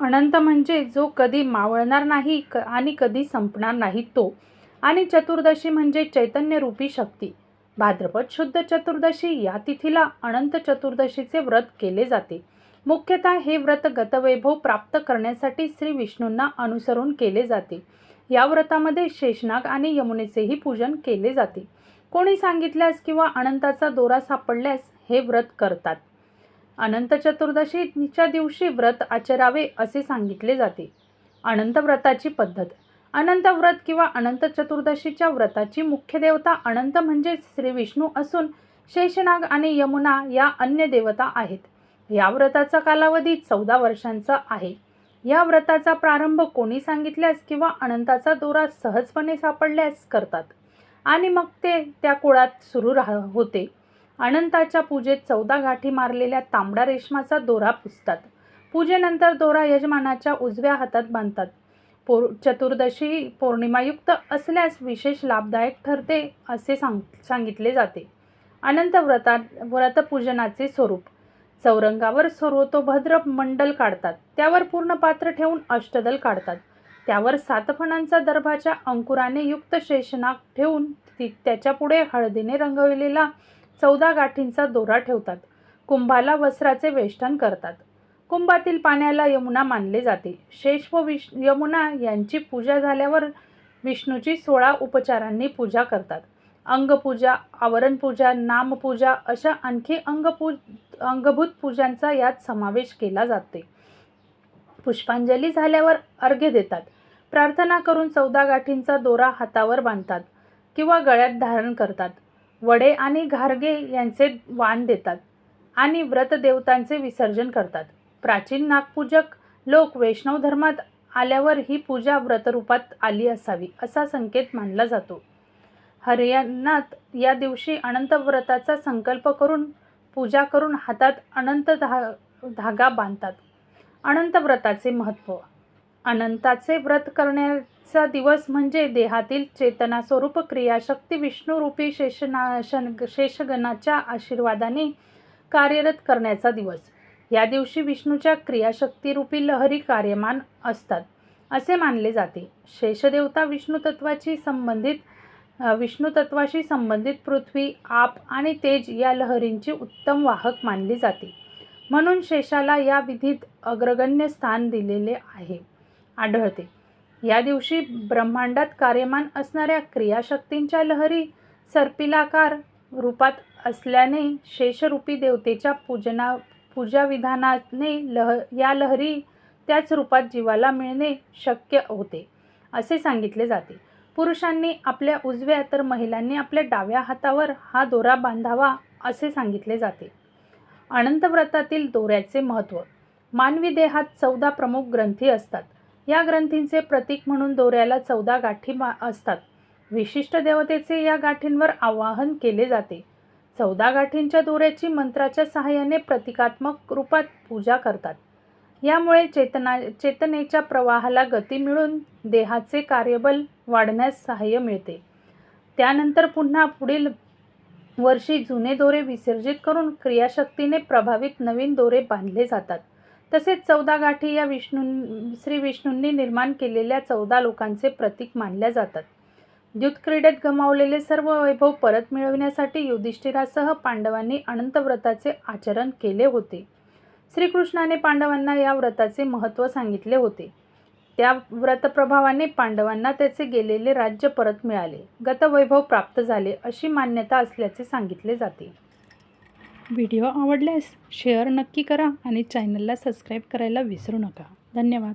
अनंत म्हणजे जो कधी मावळणार नाही क आणि कधी संपणार नाही तो. आणि चतुर्दशी म्हणजे चैतन्यरूपी शक्ती. भाद्रपद शुद्ध चतुर्दशी या तिथीला अनंत चतुर्दशीचे व्रत केले जाते. मुख्यतः हे व्रत गतवैभव प्राप्त करण्यासाठी श्री विष्णूंना अनुसरून केले जाते. या व्रतामध्ये शेषनाग आणि यमुनेचेही पूजन केले जाते. कोणी सांगितल्यास किंवा अनंताचा दोरा सापडल्यास हे व्रत करतात. अनंत चतुर्दशीच्या दिवशी व्रत आचरावे असे सांगितले जाते. अनंत व्रताची पद्धत. अनंत व्रत किंवा अनंत चतुर्दशीच्या व्रताची मुख्य देवता अनंत म्हणजे श्री विष्णू असून शेषनाग आणि यमुना या अन्य देवता आहेत. या व्रताचा कालावधी चौदा वर्षांचा आहे. या व्रताचा प्रारंभ कोणी सांगितल्यास किंवा अनंताचा दोरा सहजपणे सापडल्यास करतात. आणि मग ते त्या कुळात सुरू राह होते. अनंताच्या पूजेत चौदा गाठी मारलेल्या तांबडा रेशमाचा दोरा पुसतात. पूजेनंतर दोरा यजमानाच्या उजव्या हातात बांधतात. पौर चतुर्दशी पौर्णिमायुक्त असल्यास विशेष लाभदायक ठरते असे सांग सांगितले जाते. अनंत व्रतात व्रतपूजनाचे स्वरूप. चौरंगावर सर्वतोभद्र मंडल काढतात. त्यावर पूर्ण पात्र ठेवून अष्टदल काढतात. त्यावर सात फणांचा दर्भाच्या अंकुराने युक्त शेषनाग ठेवून ती त्याच्यापुढे हळदीने रंगवलेला चौदा गाठींचा दोरा ठेवतात. कुंभाला वस्त्राचे वेष्टन करतात. कुंभातील पाण्याला यमुना मानले जाते शेष व विष यमुना यांची पूजा झाल्यावर विष्णूची सोळा उपचारांनी पूजा करतात. अंगपूजा आवरणपूजा नामपूजा अशा आणखी अंगपू अंगभूत पूजांचा यात समावेश केला जाते. पुष्पांजली झाल्यावर अर्घ्य देतात. प्रार्थना करून चौदा गाठींचा दोरा हातावर बांधतात किंवा गळ्यात धारण करतात. वडे आणि घारगे यांचे वाण देतात आणि व्रतदेवतांचे विसर्जन करतात. प्राचीन नागपूजक लोक वैष्णव धर्मात आल्यावर ही पूजा व्रतरूपात आली असावी असा संकेत मानला जातो. हरियाणात या दिवशी अनंत व्रताचा संकल्प करून पूजा करून हातात अनंत धा धागा बांधतात. अनंत व्रताचे महत्त्व अनंताचे व्रत करण्याचा दिवस म्हणजे देहातील चेतना स्वरूप क्रियाशक्ती विष्णुरूपी शेषना शन शेषगणाच्या आशीर्वादाने कार्यरत करण्याचा दिवस. या दिवशी विष्णूच्या क्रियाशक्तीरूपी लहरी कार्यमान असतात असे मानले जाते. शेषदेवता विष्णुतत्वाची संबंधित विष्णुतत्वाशी संबंधित पृथ्वी आप आणि तेज या लहरींची उत्तम वाहक मानली जाते. म्हणून शेषाला या विधीत अग्रगण्य स्थान दिलेले आहे. आढळते. या दिवशी ब्रह्मांडात कार्यमान असणाऱ्या क्रियाशक्तींच्या लहरी सर्पिलाकार रूपात असल्याने शेषरूपी देवतेच्या पूजना पूजाविधानाने लह या लहरी त्याच रूपात जीवाला मिळणे शक्य होते असे सांगितले जाते. पुरुषांनी आपल्या उजव्या तर महिलांनी आपल्या डाव्या हातावर हा दोरा बांधावा असे सांगितले जाते. अनंत व्रतातील दोऱ्याचे महत्त्व. मानवी देहात चौदा प्रमुख ग्रंथी असतात. या ग्रंथींचे प्रतीक म्हणून दोऱ्याला चौदा गाठी मा असतात. विशिष्ट देवतेचे या गाठींवर आवाहन केले जाते. चौदा गाठींच्या दोऱ्याची मंत्राच्या सहाय्याने प्रतिकात्मक रूपात पूजा करतात. यामुळे चेतना चेतनेच्या प्रवाहाला गती मिळून देहाचे कार्यबल वाढण्यास सहाय्य मिळते. त्यानंतर पुन्हा पुढील वर्षी जुने दोरे विसर्जित करून क्रियाशक्तीने प्रभावित नवीन दोरे बांधले जातात. तसेच चौदा गाठी या विष्णू श्री विष्णूंनी निर्माण केलेल्या चौदा लोकांचे प्रतीक मानल्या जातात. युद्धक्रीडेत गमावलेले सर्व वैभव परत मिळविण्यासाठी युधिष्ठिरासह पांडवांनी अनंत व्रताचे आचरण केले होते. श्रीकृष्णाने पांडवांना या व्रताचे महत्त्व सांगितले होते. त्या व्रतप्रभावाने पांडवांना त्याचे गेलेले राज्य परत मिळाले. गतवैभव प्राप्त झाले अशी मान्यता असल्याचे सांगितले जाते. व्हिडिओ आवडल्यास शेअर नक्की करा आणि चॅनलला सबस्क्राईब करायला विसरू नका. धन्यवाद.